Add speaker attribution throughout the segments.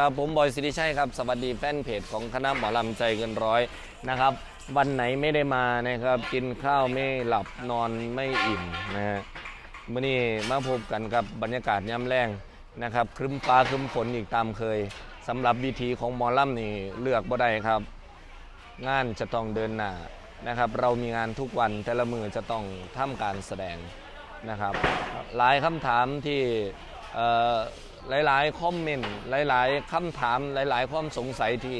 Speaker 1: ครับผมบอยสิริชัยครับสวัสดีแฟนเพจของคณะหมอลำใจเกินร้อยนะครับ วันไหนไม่ได้มานะครับ กินข้าวไม่หลับนอนไม่อิ่มนะฮะมื่อนี้มาพบกันกับบรรยากาศย่ำแรงนะครับครึ้มฟ้าครึ้มฝนอีกตามเคยสำหรับวิธีของหมอลำนี่เลือกบ่ได้ครับ งานจะต้องเดินหน้านะครับ เรามีงานทุกวันแต่ละมือจะต้องทำการแสดงนะครับ หลายคำถามที่ หลาย ๆ คอมเมนต์หลาย ๆคำถามหลาย ๆ ความสงสัยที่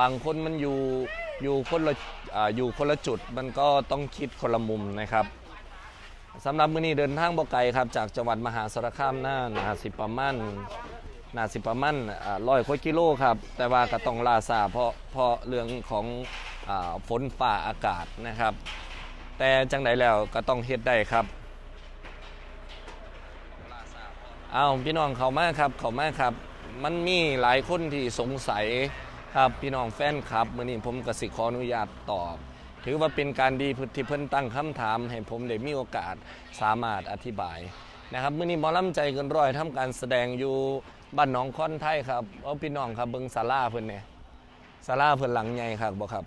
Speaker 1: บางคนมันอยู่อยู่คนละออยู่คนละจุดมันก็ต้องคิดคนละมุมนะครับสำหรับมื้อนี้เดินทางบ่ไกลครับ จากจังหวัดมหาสารคามน้านาสิประมาณนาสิประมาณร้อยกว่ากิโลครับ แต่ว่าก็ต้องลาซาเพราะเพราะเรื่องของอฝนฝ่าอากาศนะครับ แต่จังไดแล้วก็ต้องเฮ็ดได้ครับ เอาพี่น้องเขามาครับเขามาครับ มันมีหลายคนที่สงสัยครับพี่น้องแฟนครับมื้อนี้ผมกสิขออนุญาตตอบ ถือว่าเป็นการดีที่เพิ่นตั้งคำถาม ให้ผมได้มีโอกาสสามารถอธิบายนะครับมื้อนี้หมอลำใจเกินร้อยทำการแสดงอยู่บ้านหนองคอนไทยครับเอาพี่น้องครับเบิงศาลาเพิ่นเนี่ยศาลาเพิ่นหลังใหญ่ครับบ่ครับ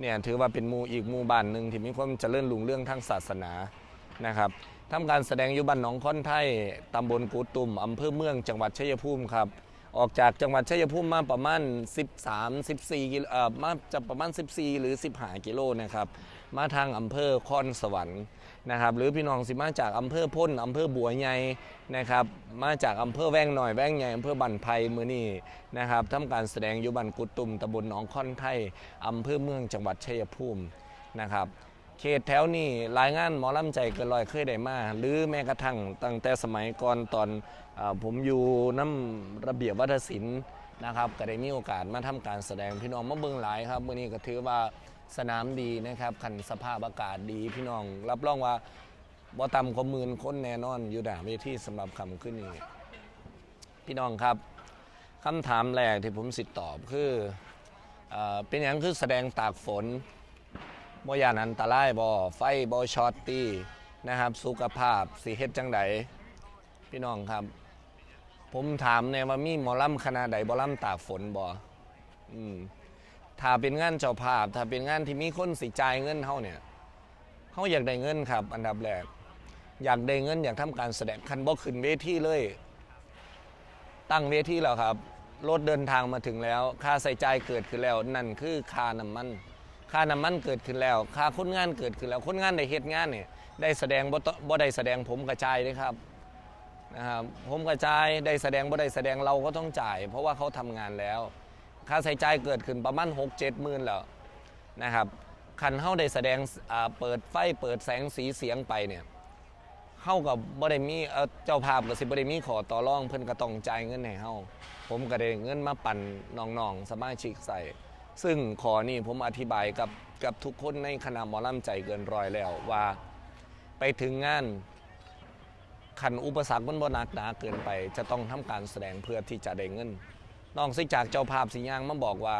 Speaker 1: เนี่ยถือว่าเป็นมูอีกมูบ้านหนึ่งที่มีความเจริญรุ่งเรื่องทางศาสนานะครับ ทำการแสดงอยู่บ้านหนองค้อนไทยตำบลกูตุ่มอำเภอเมืองจังหวัดชัยภูมิครับ ออกจากจังหวัดชัยภูมิมาประมาณ 13 14กิโลเอ่อมาจะประมาณ 14 หรือ 15 กิโลนะครับมาทางอำเภอคอนสวรรค์นะครับหรือพี่น้องสิมาจากอำเภอพ้นอำเภอบัวใหญ่นะครับมาจากอำเภอแว้งหน่อยแว้งใหญ่อำเภอบันไพมือนี่นะครับทำการแสดงอยู่บันกุตุมตำบลหนองค่อนไทยอำเภอเมืองจังหวัดชัยภูมินะครับ เขตแถวนี้รายงานหมอลำใจเกินลอยเคยได้มา หรือแม้กระทั่งตั้งแต่สมัยก่อนตอนอผมอยู่น้ำระเบียบวัฒนศิลป์นะครับก็ได้มีโอกาสมาทำการแสดงพี่น้องมาเบิ่งหลายครับมื่อนี้ก็ถือว่าสนามดีนะครับคันสภาพอากาศดีพี่น้อง รับรองว่าบ่ต่ำกว่าหมื่นคนแน่นอนอยู่ด่าเวทีสำหรับคำขึ้นนี้ พี่น้องครับคำถามแรกที่ผมสิตอบคือเออเป็นอย่างคือแสดงตากฝน บ่ยานอันตรายบ่ไฟบ่ช็อตตีนะครับ สุขภาพสิเฮ็ดจังไดพี่น้องครับ ผมถามเนี่ยว่ามีหมอลำคณะใดบ่ลำตากฝนบ่อืมถ้าเป็นงานเจ้าภาพ ถ้าเป็นงานที่มีคนสิจ่ายเงินเฮาเนี่ยเฮาอยากได้เงินครับ อันดับแรกอยากได้เงินอยากทำการแสดงคันบ่ขึ้นเวทีเลย ตั้งเวทีแล้วครับรถเดินทางมาถึงแล้ว ค่าใส่ใจเกิดขึ้นแล้วนั่นคือค่าน้ำมัน ค่าน้ำมันเกิดขึ้นแล้ว ค่าคนงานเกิดขึ้นแล้ว คนงานได้เฮ็ดงานเนี่ยได้แสดงบ่ตบ่ได้แสดงผมกระจายเลยครับนะครับผมกระจายได้แสดงบ่ได้แสดงเราก็ต้องจ่าย เพราะว่าเขาทำงานแล้ว ค่าใช้จ่ายเกิดขึ้นประมาณ6 7หมื่นแล้วนะครับคันเฮาได้แสดงอ่าเปิดไฟเปิดแสงสีเสียงไปเนี่ยเฮากับบ่ได้มีเอ่อเจ้าภาพก็สิบ่ได้มีขอต่อรองเพิ่นก็ต้องจ่ายเงินให้เฮาผมก็ได้เงินมาปั่นน้องๆสมาชิกใส่ ซึ่งขอนี่ผมอธิบายกับกับทุกคนในคณะหมอลำใจเกินร้อยแล้วว่าไปถึงงานขันอุปสรรคมันบ่หนักหนาเกินไป จะต้องทำการแสดงเพื่อที่จะได้เงินนอกจากเจ้าภาพสิยางมาบอกว่า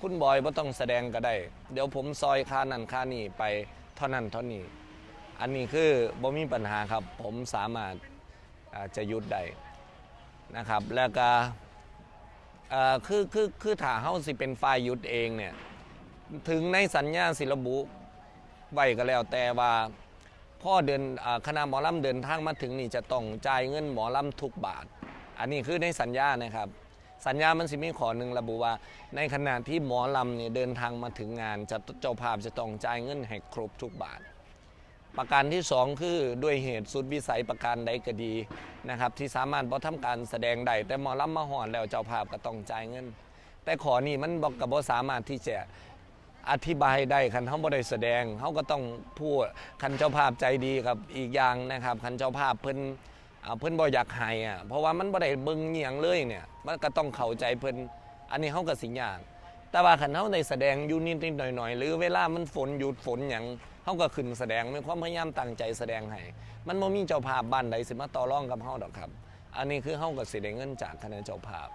Speaker 1: คุณบอยบ่ต้องแสดงก็ได้ เดี๋ยวผมซอยค่านั่นค่านี่ไปเท่านั้นเท่านี้ อันนี้คือบ่มีปัญหาครับ ผมสามารถจะยุดได้นะครับ แล้วก็ เอ่อคือคือคือถ้าเฮาสิเป็นฝ่ายหยุดเองเนี่ยถึงในสัญญาศิระบุไว้ก็แล้วแต่ว่าพ่อเดินอ่าคณะหมอลำเดินทางมาถึงนี่จะต้องจ่ายเงินหมอลำทุกบาท อันนี้คือในสัญญานะครับ สัญญามันสิมีขอหนึ่งระบุว่า ในขณะที่หมอลำเนี่ยเดินทางมาถึงงานจะเจ้าภาพจะต้องจ่ายเงินให้ครบทุกบาท ประการที่สองคือด้วยเหตุสุดวิสัยประการใดก็ดีนะครับ ที่สามารถบ่ทำการแสดงได้แต่หมอลำมาหอนแล้วเจ้าภาพก็ต้องจ่ายเงิน แต่ขอนี้มันบอกกับบ่สามารถที่จะอธิบายได้คันเขาบ่ได้แสดงเขาก็ต้องพูดคันเจ้าภาพใจดีครับอีกอย่างนะครับคันเจ้าภาพเพิ่นเพิ่นบ่อยากให้อะเพราะว่ามันบ่ได้เบิ่งเหียงเลยเนี่ยมันก็ต้องเข้าใจเพิ่นอันนี้เฮาก็สิยาก แต่ว่าคันเฮาได้แสดงอยู่นิดๆหน่อยๆหรือเวลามันฝนหยุดฝนหยังเฮาก็ขึ้นแสดงมีความพยายามตั้งใจแสดงให้มันบ่มีเจ้าภาพบ้านใดสิมาต่อรองกับเฮาดอกครับ อันนี้คือเฮาก็สิได้เงินจากคณะเจ้าภาพ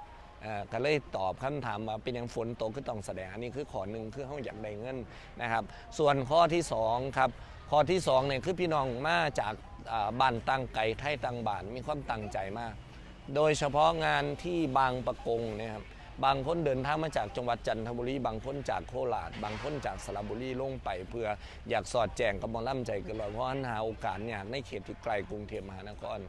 Speaker 1: อ่ก็เลยตอบคำถามว่าเป็นหยังฝนตกคือต้องแสดงอันนี้คือข้อหนึ่งคือเฮาอยากได้เงินนะครับ ส่วนข้อที่สองครับข้อที่สองเนี่ยคือพี่น้องมาจากบ้านตั้งไก่ไทยตั้งบ้านมีความตั้งใจมาก โดยเฉพาะงานที่บางประกงนะครับ บางคนเดินทางมาจากจังหวัดจันทบุรี บางคนจากโคราช บางคนจากสระบุรีลงไป เพื่ออยากสอดแจงกับมอล่ำใจเกันเลยเพราะหาโอกาสเนี่ยากในเขตที่ไกลกรุงเทพมหานคร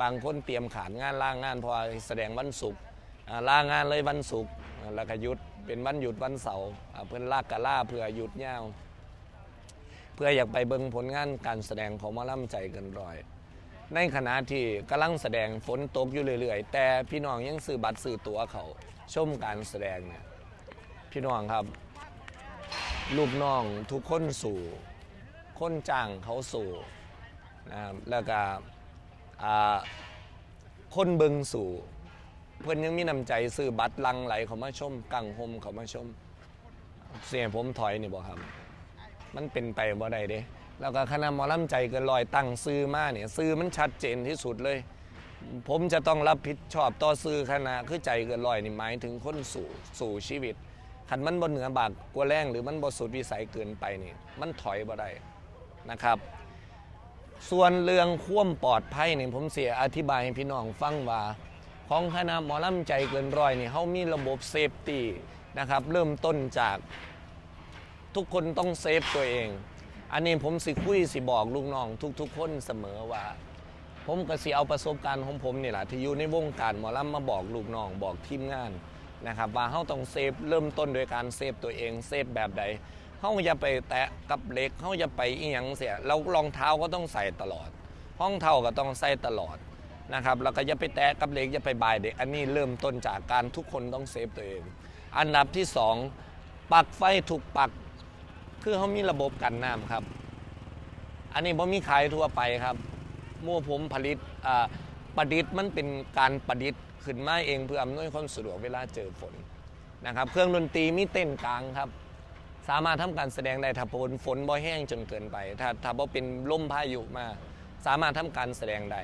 Speaker 1: บางคนเตรียมขานงานล่างงานพอแสดงวันศุกร์อ่าลางานเลยวันศุกร์แล้วก็หยุดเป็นวันหยุดวันเสาร์เพื่อนลากกะล่าเพื่อหยุดยาวเพื่ออยากไปเบิ่งผลงานการแสดงของมอล่ำใจเกันร้อยในขณะที่กำลังแสดงฝนตกอยู่เรื่อยๆ แต่พี่น้องยังซื้อบัตรซื้อตั๋วเขา ชมการแสดงเนี่ยพี่น้องครับลูกน้องทุกคนสู่คนจ้างเขาสู่นะครับแล้วก็อ่าคนเบิงสู่ เพื่อนยังมีน้ำใจซื้อบัตรลังไหลเขามาชมกังหมเขามาชม เสียผมถอยนี่บอกครับ มันเป็นไปบ่ได้เด้แล้วก็คณะมอลำใจเกินลอยตั้งซื้อมาเนี่ยซื้อมันชัดเจนที่สุดเลย ผมจะต้องรับผิดชอบต่อซื้อคณะคือใจเกินลอยนี่หมายถึงคนสู่สู่ชีวิตขันมันบนเหนือบากกลัวแรงหรือมันบสุดวิสัยเกินไปนี่ มันถอยบ่ได้นะครับ ส่วนเรื่องควมปลอดภัยนี่ผมเสียอธิบายให้พี่น้องฟังว่าของคณะหมอลำใจเกินร้อยนี่เขามีระบบเซฟตี้นะครับเริ่มต้นจากทุกคนต้องเซฟตัวเอง อันนี้ผมสิคุยสิบอกลูกน้องทุกๆคนเสมอว่า ผมก็สิเอาประสบการณ์ของผมนี่แหละที่อยู่ในวงการหมอลำมาบอกลูกน้องบอกทีมงานนะครับว่าเขาต้องเซฟเริ่มต้นโดยการเซฟตัวเองเซฟแบบใดเขาอย่าไปแตะกับเหล็กเขาอย่าไปอีหยังเสียเรารองเท้าก็ต้องใส่ตลอด ห้องเท้าก็ต้องใส่ตลอดนะครับแล้วก็อย่าไปแตะกับเหล็กอย่าไปบายเด็กอันนี้เริ่มต้นจากการทุกคนต้องเซฟตัวเอง อันดับที่สองปักไฟถูกปัก คือเขามีระบบกันน้ำครับ อันนี้ผมมีขายทั่วไปครับ มั่วผมผลิตประดิษฐ์มันเป็นการประดิษฐ์ขึ้นมาเองเพื่ออำนวยความสะดวกเวลาเจอฝนนะครับ เครื่องดนตรีมีเต้นกลางครับ สามารถทำการแสดงได้ถ้าฝนฝนบ่แห้งจนเกินไป ถ้าถ้าบ่เป็นลมพายุมา สามารถทำการแสดงได้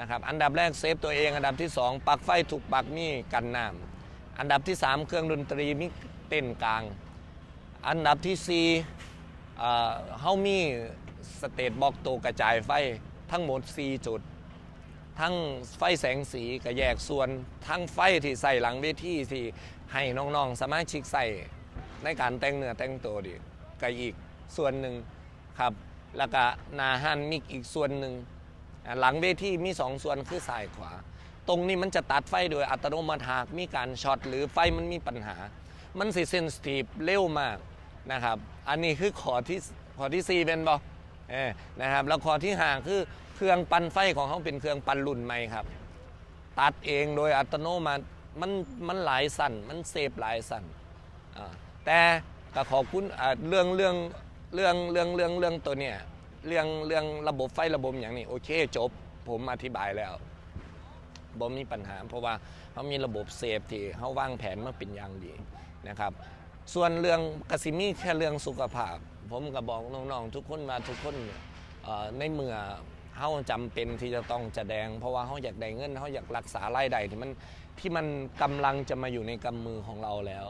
Speaker 1: นะครับ อันดับแรกเซฟตัวเอง อันดับที่สองปักไฟถูกปักมีกันน้ำอันดับที่สามเครื่องดนตรีมีเต้นกลาง อันดับที่4เอ่อเฮามีสเตตบอกโตกระจายไฟ ทั้งหมด 4 จุด ทั้งไฟแสงสีก็แยกส่วน ทั้งไฟที่ใส่หลังเวทีที่ให้น้องๆ สามารถชิกใส่ในการแต่งเนื้อแต่งตัวดิก็อีกส่วนหนึ่งครับแล้วก็นาหันมีอีกส่วนหนึ่งหลังเวทีมีสองส่วนคือซ้ายขวา ตรงนี้มันจะตัดไฟโดยอัตโนมัติหากมีการช็อตหรือไฟมันมีปัญหา มันสิเซนสทีฟเร็วมากนะครับ อันนี้คือขอที่ขอที่4เป็นบอก เออนะครับแล้วขอที่ห้างคือเครื่องปั่นไฟของเขาเป็นเครื่องปั่นรุ่นใหม่ครับ ตัดเองโดยอัตโนมัติมันมันหลายสั่นมันเซฟหลายสั่นแต่ก็ขอบคุณเรื่องเรื่องเรื่องเรื่องเรื่องเรื่องตัวเนี้ยเรื่องเรื่องระบบไฟระบบอย่างนี้โอเคจบ ผมอธิบายแล้วบ่มีปัญหา เพราะว่าเขามีระบบเซฟที่เขาวางแผนมาเป็นอย่างดีนะครับ ส่วนเรื่องกสิมีแค่เรื่องสุขภาพ ผมก็บอกน้องๆทุกคนมาทุกคนในเมื่อเขาจำเป็นที่จะต้องแดง เพราะว่าเขาอยากได้เงินเขาอยากรักษารายได้ที่มันที่มันกำลังจะมาอยู่ในกำมือของเราแล้ว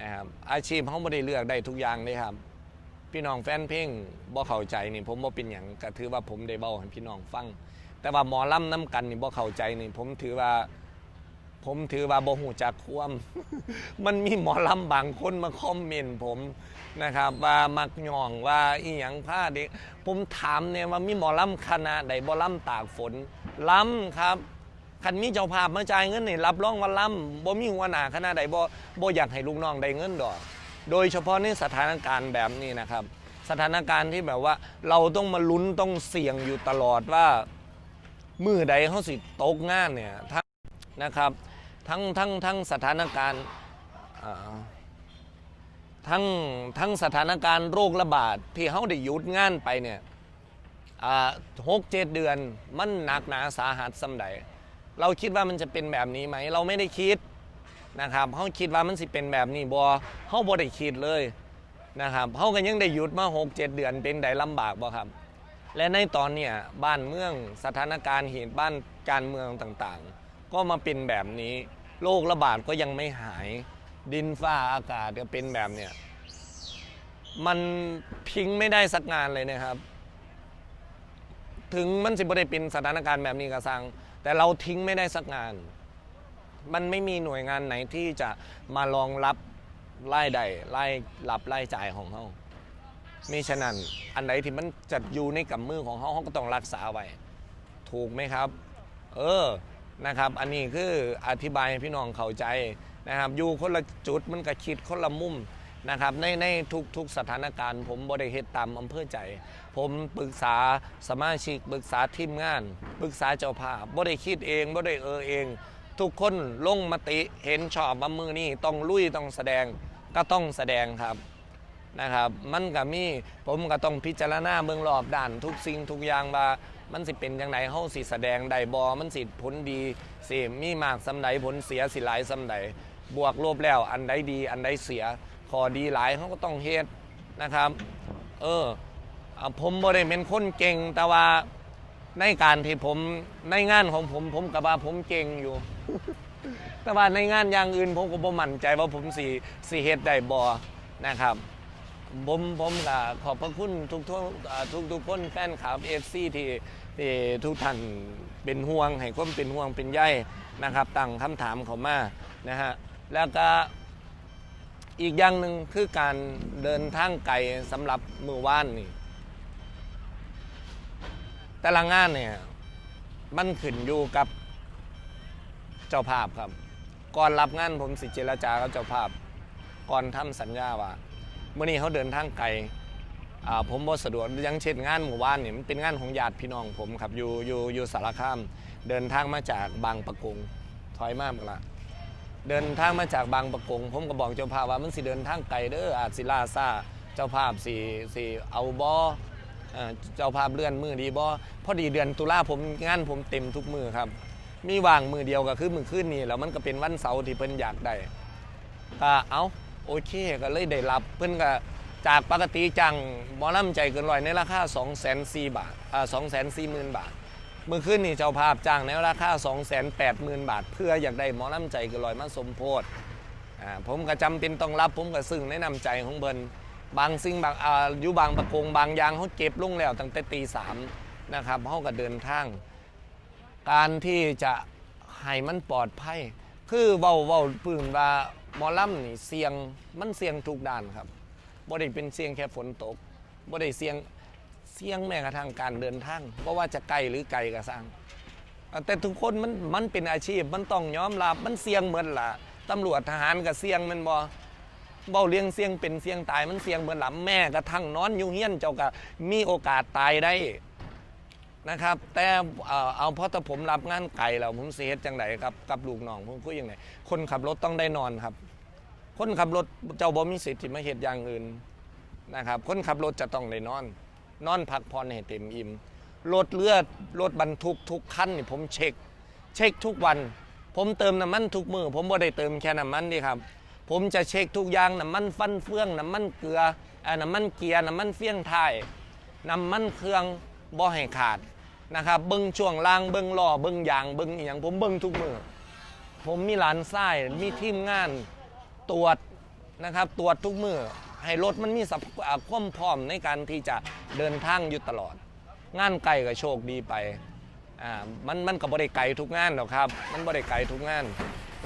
Speaker 1: นะครับอาชีพเขาไม่ได้เลือกได้ทุกอย่างเลยครับ พี่น้องแฟนเพลงบ่เข้าใจนี่ผมบ่เป็นอย่างก็ถือว่าผมได้เบ้าให้พี่น้องฟัง แต่ว่าหมอล่ำน้ำกันนี่บ่เข้าใจนี่ผมถือว่า ผมถือว่าบหูจักความ มันมีหมอลำบางคนมาคอมเมนต์ผมนะครับ ว่ามักย่องว่าอีหยังผ้าเด็ก ผมถามเนี่ยว่ามีหมอลำคณะใดบ่ลำตากฝนลำครับคันมีเจ้าภาพมาจ่ายเงินนี่รับรองว่าลำบ่มีหัวหน้าคณะใดบ่บ่อยากให้ลูกน้องได้เงินดอก โดยเฉพาะในสถานการณ์แบบนี้นะครับ สถานการณ์ที่แบบว่าเราต้องมาลุ้นต้องเสี่ยงอยู่ตลอดว่ามือใดเขาสิตกงานเนี่ยนะครับ ทั้งทั้งทั้งสถานการณ์ทั้งทั้งสถานการณ์โรคระบาดที่เขาได้หยุดงานไปเนี่ยหกเจ็ดเดือนมันหนักหนาสาหัสสำใดเราคิดว่ามันจะเป็นแบบนี้ไหม เราไม่ได้คิดนะครับเขาคิดว่ามันสิเป็นแบบนี้บอเขาบ่ได้คิดเลยนะครับเขาก็ยังได้หยุดมาหกเจ็ดเดือนเป็นไดลำบากบ่ครับ และในตอนเนี้ยบ้านเมืองสถานการณ์เหตุบ้านการเมืองต่างๆ ก็มาเป็นแบบนี้โรคระบาดก็ยังไม่หาย ดินฟ้าอากาศก็เป็นแบบเนี้ยมันพิงไม่ได้สักงานเลยนะครับ ถึงมันสิบ่ได้เป็นสถานการณ์แบบนี้ก็สั่งแต่เราทิ้งไม่ได้สักงาน มันไม่มีหน่วยงานไหนที่จะมารองรับรายได้รายรับรายจ่ายของเขามิฉะนั้นอันไหนที่มันจัดอยู่ในกับมือของเขาเขาก็ต้องรักษาไว้ ถูกไหมครับ เออ นะครับ อันนี้คืออธิบายให้พี่น้องเข้าใจนะครับ อยู่คนละจุดมันก็คิดคนละมุมนะครับ ในในทุกทุกสถานการณ์ ผมบริเหตุตามอำเภอใจ ผมปรึกษาสมาชิกปรึกษาทีมงาน ปรึกษาเจ้าภาพบ่ได้คิดเองบ่ได้เออเอง ทุกคนลงมติเห็นชอบว่ามือนี่ต้องลุยต้องแสดงก็ต้องแสดงครับนะครับ มันก็มีผมก็ต้องพิจารณาเบื้องรอบด้านทุกสิ่งทุกอย่างว่า มันสิเป็นยังไงเฮาสิแสดงได้บ่มันสิผลดีสิมีมากสำใดผลเสียสิหลายสำใดบวกลบแล้วอันใดดี อันใดเสียขอดีหลายเขาก็ต้องเฮ็ดนะครับ เออผมบ่ได้เป็นคนเก่งแต่ว่าในการที่ผมในงานของผมผมก็ว่าผมเก่งอยู่ แต่ว่าในงานอย่างอื่นผมก็บ่มั่นใจว่าผมสิสิเฮ็ดได้บ่นะครับผมผมก็ขอบพระคุณทุกทุกทุกทุกคนแฟนคลับเอฟซีที่ ที่ทุกท่านเป็นห่วงให้ความเป็นห่วงเป็นใยนะครับตั้งคำถามเขามานะฮะแล้วก็อีกอย่างหนึ่งคือการเดินทางไกลสำหรับมือว่านนี่แต่ละงานเนี่ยมันขึ้นอยู่กับเจ้าภาพครับ ก่อนรับงานผมสิเจรจากับเจ้าภาพ ก่อนทำสัญญาว่าเมื่อนี้เขาเดินทางไกล ผมบ่สะดวกยังเช่นงานหมู่บ้านเนี่ยมันเป็นงานของญาติพี่น้องผมครับอยู่อยู่อยู่สารคามเดินทางมาจากบางประกงถอยมากละเดินทางมาจากบางประกง ผมก็บอกเจ้าภาพว่ามันสิเดินทางไกลเด้ออาจสิลาซาเจ้าภาพสิสิเอาบ่เอ่อเจ้าภาพเลื่อนมือดีบ่พอดีเดือนตุลาผมงานผมเต็มทุกมือครับ มีว่างมือเดียวก็คือมือขึ้นนี่แล้วมันก็เป็นวันเสาร์ที่เพิ่นอยากได้ก็เอาโอเคก็เลยได้รับเพิ่นก็ จากปกติจังหมอลำใจเกินร้อยในราคา2 4 0 0 0บาทอ่า2 4 0 0 0บาท เมื่อคืนนี่เจ้าภาพจ้างในราคา 2 8 0 0 0 0 บาท เพื่ออยากได้หมอลำใจเกินร้อยมาสมโพธอ่าผมก็จำเป็นต้องรับผมก็ซึ่งในะนำใจของเบิร์นบางสิ่งบางอ่าอยู่บางประกงบางอยางเขาเก็บลงแล้วตั้งแต่ตีสามนะครับเขาก็เดินทาง การที่จะให้มันปลอดภัย คือเว้าเว้าปืนว่าหมอลำนี่เสี่ยงมันเสี่ยงทุกด้านครับ บ่ได้เป็นเสี่ยงแค่ฝนตกบ่ได้เสี่ยงเสี่ยงแม้กระทั่งการเดินทางเพราะว่าจะไกลหรือไกลก็สร้าง แต่ทุกคนมันมันเป็นอาชีพมันต้องยอมรับมันเสี่ยงเหมือนล่ะตำรวจทหารก็เสี่ยงมันบ่เบ้าเลี้ยงเสี่ยงเป็นเสี่ยงตายมันเสี่ยงเหมือนหล่ะแม่กระทั่งนอนอยู่เฮี้ยนเจ้าก็มีโอกาสตายได้นะครับ แต่เอาเพราะถ้าผมรับงานไก่แล้วผมเสียจังไดครับกับลูกน้องผมคุยยังไงคนขับรถต้องได้นอนครับ คนขับรถเจ้าบ่มีสิทธิ์ที่มาเหตุอย่างอื่นนะครับ คนขับรถจะต้องได้นอน นอนพักผ่อนให้เต็มอิ่มรถเลือดรถบรรทุกทุกคันนี่ผมเช็ค เช็คทุกวัน ผมเติมน้ำมันทุกมือผมบ่ได้เติมแค่น้ำมันนี่ครับ ผมจะเช็คทุกอย่างน้ำมันฟันเฟืองน้ำมันเกลืออ่อน้ำมันเกียร์น้ำมันเฟี้ยงท้ายน้ำมันเครื่องบ่ให้ขาดนะครับเบิ้งช่วงล่างเบิ้งล้อเบิ้งยางเบิ้งอย่างผมเบิ้งทุกมือผมมีหลานไส้มีทีมงาน ตรวจนะครับตรวจทุกมือให้รถมันมีสัพอ่าความพร้อมในการที่จะเดินทางอยู่ตลอด งานไกลก็โชคดีไปอ่ามันมันก็บ่ได้ไกลทุกงานหรอกครับ มันบ่ได้ไกลทุกงาน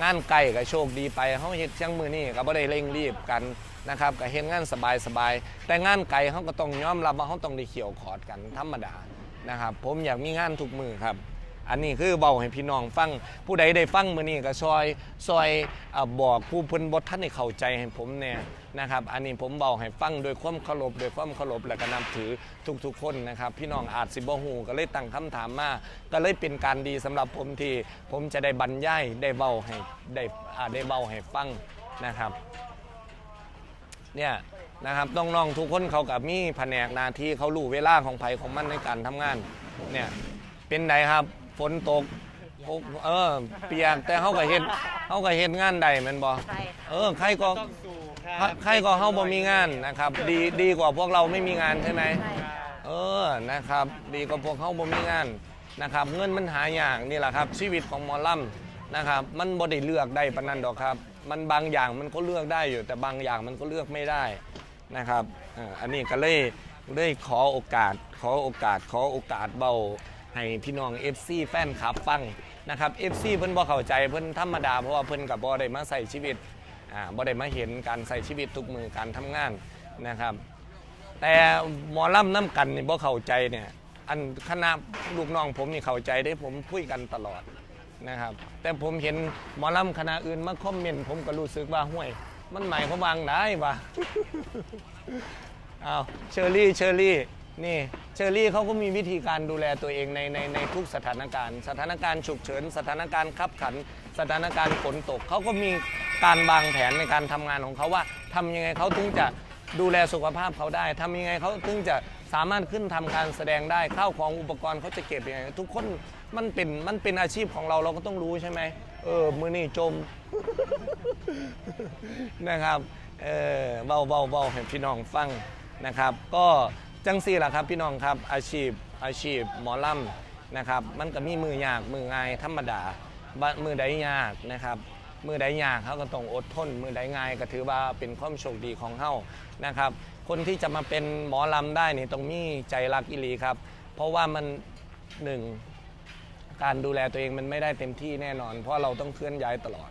Speaker 1: งานไกลก็โชคดีไปเฮาเฮ็ดเชียงมือนี่ก็บ่ได้เร่งรีบกันนะครับก็เฮ็ดงานสบายสบายๆแต่งานไกลเฮาก็ต้องยอมรับว่าเฮาต้องได้เขี่ยวขอดกันธรรมดานะครับ ผมอยากมีงานทุกมือครับ อันนี้คือเบาให้พี่น้องฟัง ผู้ใดได้ฟังมื้อนี้ก็ซอยซอยอบอกผู้เพิ่นบ่ทันได้เข้าใจให้ผมแน่นะครับ อันนี้ผมเบาให้ฟังโดยความเคารพโดยความเคารพและก็นับถือทุกๆ คนนะครับ พี่น้องอาจสิบ่ฮู้ก็เลยตั้งคำถามมาก็เลยเป็นการดีสำหรับผมที่ผมจะได้บรรยายได้เบาให้ได้อาได้เบาให้ฟังนะครับเนี่ยนะครับน้องๆทุกคนเขากับมีแผนกหน้าที่เขารู้เวลาของไผของมันในการทำงานเนี่ย เป็นไดครับ ฝนตกพวกเออ เปียกแต่เขาก็เห็นเขาก็เห็นงานใดแมันบ่
Speaker 2: ใช่ค่ะ
Speaker 1: เออใครก็
Speaker 3: ต้องสู้ครับ
Speaker 1: ใครก็เฮาบ่มีงานนะครับ ดีดีกว่าพวกเราไม่มีงานใช่ไหม
Speaker 2: ใช่ค่ะ
Speaker 1: เออ นะครับ ดีกว่าพวกเขาบ่มีงานนะครับ เงินมันหายากนี่แหละครับ ชีวิตของหมอลำนะครับ มันบ่ได้เลือกได้ปานนั้นดอกครับ มันบางอย่างมันก็เลือกได้อยู่ แต่บางอย่างมันก็เลือกไม่ได้นะครับอ่าอันนี้ก็เลยเลยขอโอกาส ขอโอกาส ขอโอกาสเบา ให้พี่น้อง FC แฟนคลับฟังนะครับ FC เพิ่นบ่เข้าใจเพิ่นธรรมดาเพราะว่าเพิ่นกับบ่ได้มาใส่ชีวิตอ่าบ่ได้มาเห็นการใส่ชีวิตทุกมือการทำงานนะครับ แต่หมอล่ำน้ำกันนี่บ่เข้าใจเนี่ยอันคณะลูกน้องผมนี่เข้าใจได้ผมคุยกันตลอดนะครับ แต่ผมเห็นหมอล่ำคณะอื่นมาคอมเมนต์ผมก็รู้สึกว่าห่วย มันหมายความว่าไงวะ เอาเชอรี่เชอรี่ นี่เชอรี่เขาก็มีวิธีการดูแลตัวเองในในในทุกสถานการณ์ สถานการณ์ฉุกเฉิน สถานการณ์ขับขัน สถานการณ์ฝนตกเขาก็มีการวางแผนในการทำงานของเขาว่าทำยังไงเขาถึงจะดูแลสุขภาพเขาได้ทำยังไงเขาถึงจะสามารถขึ้นทำการแสดงได้ข้าวของอุปกรณ์เขาจะเก็บยังไงทุกคนมันเป็นมันเป็นอาชีพของเราเราก็ต้องรู้ใช่ไหมเออมือนี่จมนะครับเออเบาเบาเบาให้พี่น้องฟังนะครับ ก็ จังสี่แหละครับพี่น้องครับอาชีพอาชีพหมอลำนะครับ มันก็มีมือยากมือง่ายธรรมดาบะมือใดยากนะครับมือใดยากเขาก็ต้องอดทน มือใดง่ายก็ถือว่าเป็นความโชคดีของเฮานะครับคนที่จะมาเป็นหมอลำได้นี่ต้องมีใจรักอิลีครับ เพราะว่ามันหนึ่งการดูแลตัวเองมันไม่ได้เต็มที่แน่นอน เพราะเราต้องเคลื่อนย้ายตลอด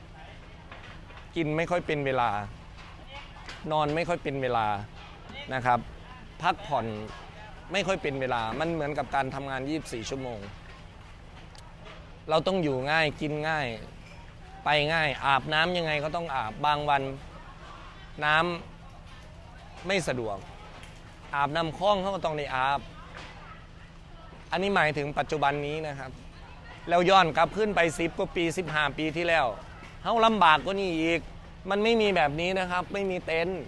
Speaker 1: กินไม่ค่อยเป็นเวลา นอนไม่ค่อยเป็นเวลานะครับ พักผ่อนไม่ค่อยเป็นเวลา มันเหมือนกับการทำงาน 24 ชั่วโมง เราต้องอยู่ง่ายกินง่าย ไปง่าย อาบน้ำยังไงก็ต้องอาบบางวันน้ำไม่สะดวก อาบน้ำคล้องเขาก็ต้องได้อาบ อันนี้หมายถึงปัจจุบันนี้นะครับ แล้วย้อนกลับขึ้นไป 10กว่าปี 15 ปีที่แล้วเฮาลำบากกว่านี้อีก มันไม่มีแบบนี้นะครับ ไม่มีเต็นท์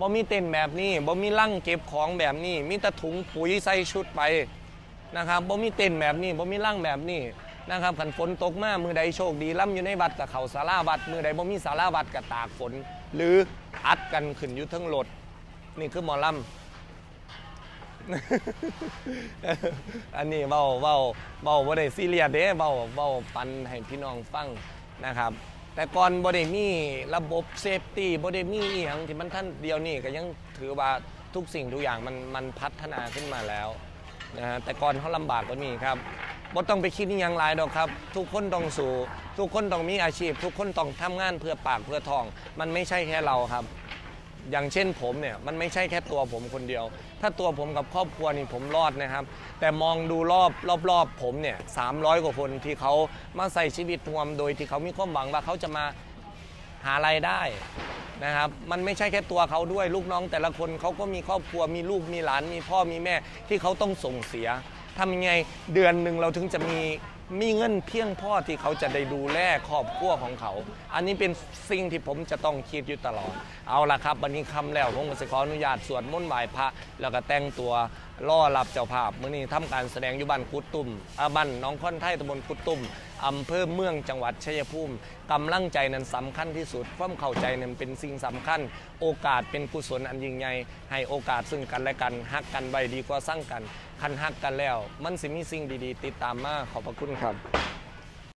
Speaker 1: บ่มีเต็นท์แบบนี้บ่มีลั่งเก็บของแบบนี้ มีแตะถุงปุ๋ยใส่ชุดไปนะครับบ่มีเต็นท์แบบนี้บ่มีลั่งแบบนี้นะครับขันฝนตกมามือใดโชคดีล่ำอยู่ในวัดกับเขาสาราวัดมือใดบ่มีสาราวัดกับตากฝน หรืออัดกันขึ้นอยู่ทั้งรถนี่คือหมอลำอันนี้เบาเบาเบาบ่ได้ซีเรียสเด้เบาเบาปันให้พี่น้องฟังนะครับ แต่ก่อนบ่ได้มีระบบเซฟตี้บ่ได้มีอีหยังที่มันท่านเดียวนี่ก็ยังถือว่าทุกสิ่งทุกอย่างมันมันพัฒนาขึ้นมาแล้วนะฮะแต่ก่อนเขาลำบากกว่านี้ครับบ่ต้องไปคิดอหยังหลายดอกครับ ทุกคนต้องสู้ทุกคนต้องมีอาชีพ ทุกคนต้องทำงานเพื่อปากเพื่อทอง มันไม่ใช่แค่เราครับ อย่างเช่นผมเนี่ยมันไม่ใช่แค่ตัวผมคนเดียว ถ้าตัวผมกับครอบครัวนี่ผมรอดนะครับ แต่มองดูรอบรอบรอบผมเนี่ยสามร้อยกว่าคนที่เขามาใส่ชีวิตรวมโดยที่เขามีความหวังว่าเขาจะมาหารายได้นะครับ มันไม่ใช่แค่ตัวเขาด้วยลูกน้อง แต่ละคนเขาก็มีครอบครัวมีลูกมีหลานมีพ่อมีแม่ที่เขาต้องส่งเสียทำยังไงเดือนหนึ่งเราถึงจะมี มีเงินเพียงพอที่เขาจะได้ดูแลครอบครัวของเขา อันนี้เป็นสิ่งที่ผมจะต้องคิดอยู่ตลอด เอาละครับวันนี้คำแล้วผมก็จะขออนุญาตสวดมนต์ไหว้พระ แล้วก็แต่งตัวล่อรับเจ้าภาพมื้อนี้ทำการแสดงอยู่บ้านกุดตุ่มอาบ้านน้องค่อนไทยตำบลกุดตุ่มอำเภอเมืองจังหวัดชัยภูมิกำลังใจนั้นสำคัญที่สุดความเข้าใจนั้นเป็นสิ่งสำคัญ โอกาสเป็นกุศลอันยิ่งใหญ่ให้โอกาสซึ่งกันและกันฮักกันไว้ดีกว่าสร้างกัน คันฮักกันแล้ว มันสิมีสิ่งดีๆ ติดตามมาขอบพระคุณครับ